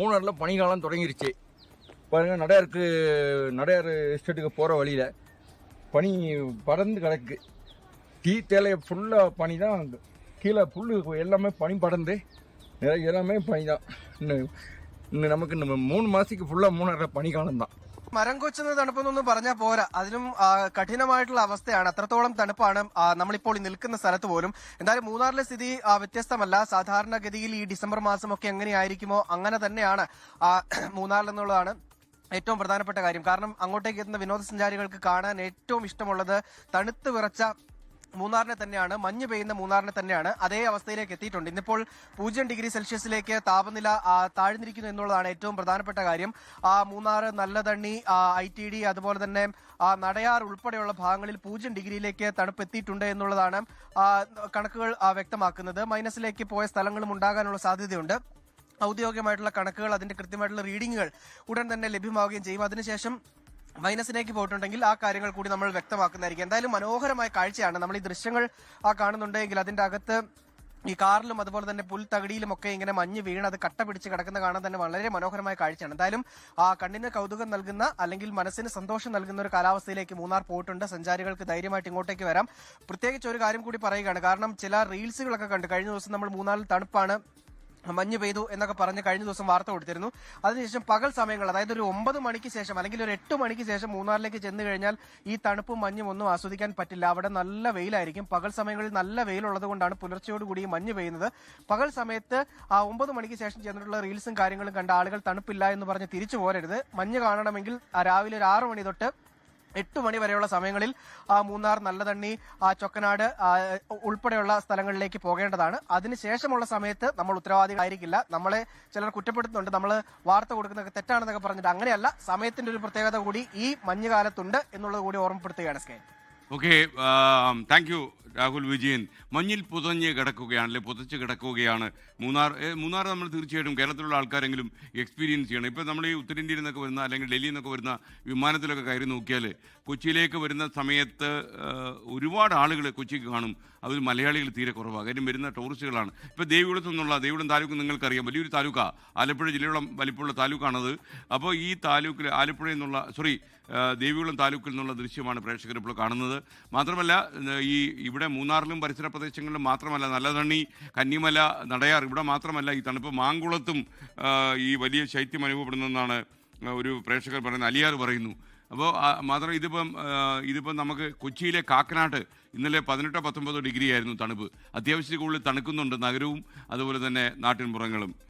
மூணாரில் பனிகாலம் தொடங்கிருச்சு. பாருங்கள் நடையாருக்கு நடையார் எஸ்டேட்டுக்கு போகிற வழியில் பனி படர்ந்து கிடக்கு. டீ தேலையை ஃபுல்லாக பனி தான் கீழே புல் எல்லாமே பனி படர்ந்து எல்லாமே பனி தான் இன்னும் இன்னும் நமக்கு நம்ம மூணு மாதத்துக்கு ஃபுல்லாக மூணாரில் பனிக்காலம் தான் മരം കൊച്ചുന്ന തണുപ്പെന്നൊന്നും പറഞ്ഞാൽ പോരാ. അതിലും കഠിനമായിട്ടുള്ള അവസ്ഥയാണ്. അത്രത്തോളം തണുപ്പാണ് നമ്മളിപ്പോൾ നിൽക്കുന്ന സ്ഥലത്ത് പോലും. എന്തായാലും മൂന്നാറിലെ സ്ഥിതി വ്യത്യസ്തമല്ല. സാധാരണഗതിയിൽ ഈ ഡിസംബർ മാസമൊക്കെ എങ്ങനെയായിരിക്കുമോ അങ്ങനെ തന്നെയാണ് മൂന്നാറിൽ എന്നുള്ളതാണ് ഏറ്റവും പ്രധാനപ്പെട്ട കാര്യം. കാരണം അങ്ങോട്ടേക്ക് എത്തുന്ന വിനോദസഞ്ചാരികൾക്ക് കാണാൻ ഏറ്റവും ഇഷ്ടമുള്ളത് തണുത്ത് വിറച്ച മൂന്നാറിനെ തന്നെയാണ് മഞ്ഞ് പെയ്യുന്ന മൂന്നാറിനെ തന്നെയാണ് അതേ അവസ്ഥയിലേക്ക് എത്തിയിട്ടുണ്ട്. ഇന്നിപ്പോൾ പൂജ്യം ഡിഗ്രി സെൽഷ്യസിലേക്ക് താപനില താഴ്ന്നിരിക്കുന്നു എന്നുള്ളതാണ് ഏറ്റവും പ്രധാനപ്പെട്ട കാര്യം. ആ Munnar Nallathanni I T D അതുപോലെ തന്നെ നടയാർ ഉൾപ്പെടെയുള്ള ഭാഗങ്ങളിൽ പൂജ്യം ഡിഗ്രിയിലേക്ക് തണുപ്പ് എത്തിയിട്ടുണ്ട് എന്നുള്ളതാണ് കണക്കുകൾ വ്യക്തമാക്കുന്നത്. മൈനസിലേക്ക് പോയ സ്ഥലങ്ങളും ഉണ്ടാകാനുള്ള സാധ്യതയുണ്ട്. ഔദ്യോഗികമായിട്ടുള്ള കണക്കുകൾ അതിന്റെ കൃത്യമായിട്ടുള്ള റീഡിങ്ങുകൾ ഉടൻ തന്നെ ലഭ്യമാവുകയും ചെയ്യും. അതിനുശേഷം മൈനസിലേക്ക് പോയിട്ടുണ്ടെങ്കിൽ ആ കാര്യങ്ങൾ കൂടി നമ്മൾ വ്യക്തമാക്കുന്നതായിരിക്കും. എന്തായാലും മനോഹരമായ കാഴ്ചയാണ് നമ്മൾ ഈ ദൃശ്യങ്ങൾ ആ കാണുന്നുണ്ടെങ്കിൽ അതിന്റെ അകത്ത് ഈ കാറിലും അതുപോലെ തന്നെ പുൽത്തകടിയിലും ഒക്കെ ഇങ്ങനെ മഞ്ഞ് വീണ് അത് കട്ട പിടിച്ച് കിടക്കുന്ന കാണാൻ തന്നെ വളരെ മനോഹരമായ കാഴ്ചയാണ്. എന്തായാലും ആ കണ്ണിന് കൗതുകം നൽകുന്ന അല്ലെങ്കിൽ മനസ്സിന് സന്തോഷം നൽകുന്ന ഒരു കാലാവസ്ഥയിലേക്ക് മൂന്നാർ പോയിട്ടുണ്ട്. സഞ്ചാരികൾക്ക് ധൈര്യമായിട്ട് ഇങ്ങോട്ടേക്ക് വരാം. പ്രത്യേകിച്ച് ഒരു കാര്യം കൂടി പറയുകയാണ്. കാരണം ചില റീൽസുകളൊക്കെ കണ്ട് കഴിഞ്ഞ ദിവസം നമ്മൾ മൂന്നാറിൽ തണുപ്പാണ് മഞ്ഞ് പെയ്തു എന്നൊക്കെ പറഞ്ഞ് കഴിഞ്ഞ ദിവസം വാർത്ത കൊടുത്തിരുന്നു. അതിനുശേഷം പകൽ സമയങ്ങൾ അതായത് ഒരു ഒമ്പത് മണിക്ക് ശേഷം അല്ലെങ്കിൽ ഒരു എട്ട് മണിക്ക് ശേഷം മൂന്നാറിലേക്ക് ചെന്ന് കഴിഞ്ഞാൽ ഈ തണുപ്പും മഞ്ഞും ഒന്നും ആസ്വദിക്കാൻ പറ്റില്ല. അവിടെ നല്ല വെയിലായിരിക്കും. പകൽ സമയങ്ങളിൽ നല്ല വെയിലുള്ളത് കൊണ്ടാണ് പുലർച്ചയോടുകൂടി മഞ്ഞ് പെയ്യുന്നത്. പകൽ സമയത്ത് ആ ഒമ്പത് മണിക്ക് ശേഷം ചെന്നിട്ടുള്ള റീൽസും കാര്യങ്ങളും കണ്ട ആളുകൾ തണുപ്പില്ല എന്ന് പറഞ്ഞ് തിരിച്ചു പോരരുത്. മഞ്ഞ് കാണണമെങ്കിൽ രാവിലെ ഒരു ആറ് മണി തൊട്ട് എട്ട് മണി വരെയുള്ള സമയങ്ങളിൽ മൂന്നാർ നല്ലതണ്ണി ചൊക്കനാട് ഉൾപ്പെടെയുള്ള സ്ഥലങ്ങളിലേക്ക് പോകേണ്ടതാണ്. അതിനുശേഷമുള്ള സമയത്ത് നമ്മൾ ഉത്തരവാദികളായിരിക്കില്ല. നമ്മളെ ചിലർ കുറ്റപ്പെടുത്തുന്നുണ്ട്. നമ്മൾ വാർത്ത കൊടുക്കുന്നതൊക്കെ തെറ്റാണെന്നൊക്കെ പറഞ്ഞിട്ട് അങ്ങനെയല്ല. സമയത്തിന്റെ ഒരു പ്രത്യേകത കൂടി ഈ മഞ്ഞുകാലത്തുണ്ട് എന്നുള്ളത് കൂടി ഓർമ്മപ്പെടുത്തുകയാണ് sky okay thank you Rahul Vijayan മഞ്ഞിൽ പുതഞ്ഞ് കിടക്കുകയാണ് അല്ലെ പുതച്ച് കിടക്കുകയാണ്. മൂന്നാർ മൂന്നാർ നമ്മൾ തീർച്ചയായിട്ടും കേരളത്തിലുള്ള ആൾക്കാരെങ്കിലും എക്സ്പീരിയൻസ് ചെയ്യണം. ഇപ്പം നമ്മൾ ഈ ഉത്തരേന്ത്യയിൽ നിന്നൊക്കെ വരുന്ന അല്ലെങ്കിൽ ഡൽഹിയിൽ നിന്നൊക്കെ വരുന്ന വിമാനത്തിലൊക്കെ കയറി നോക്കിയാൽ കൊച്ചിയിലേക്ക് വരുന്ന സമയത്ത് ഒരുപാട് ആളുകൾ കൊച്ചിക്ക് കാണും. അതിൽ മലയാളികൾ തീരെ കുറവാണ്. കാര്യം വരുന്ന ടൂറിസ്റ്റുകളാണ്. ഇപ്പോൾ ദേവികുളത്ത് നിന്നുള്ള ദേവികുളം താലൂക്ക് നിങ്ങൾക്കറിയാം. വലിയൊരു താലൂക്കാണ് ആലപ്പുഴ ജില്ലയോളം വലിപ്പമുള്ള താലൂക്കാണത്. അപ്പോൾ ഈ താലൂക്കിൽ ആലപ്പുഴയിൽ നിന്നുള്ള സോറി ദേവികുളം താലൂക്കിൽ നിന്നുള്ള ദൃശ്യമാണ് പ്രേക്ഷകർ ഇപ്പോൾ കാണുന്നത്. മാത്രമല്ല ഈ ഇവിടെ മൂന്നാറിലും പരിസര പ്രദേശങ്ങളിലും മാത്രമല്ല നല്ലതണ്ണി കന്നിമല നടയാർ ഇവിടെ മാത്രമല്ല ഈ തണുപ്പ് മാങ്കുളത്തും ഈ വലിയ ശൈത്യം അനുഭവപ്പെടുന്നതെന്നാണ് ഒരു പ്രേക്ഷകർ പറയുന്നത് അലിയാർ പറയുന്നു. അപ്പോൾ മാത്രം ഇതിപ്പം ഇതിപ്പം നമുക്ക് കൊച്ചിയിലെ കാക്കനാട്ട് ഇന്നലെ പതിനെട്ടോ പത്തൊമ്പതോ ഡിഗ്രി ആയിരുന്നു തണുപ്പ്. അത്യാവശ്യത്തിൽ കൂടുതൽ തണുക്കുന്നുണ്ട് നഗരവും അതുപോലെ തന്നെ നാട്ടിൻപുറങ്ങളും.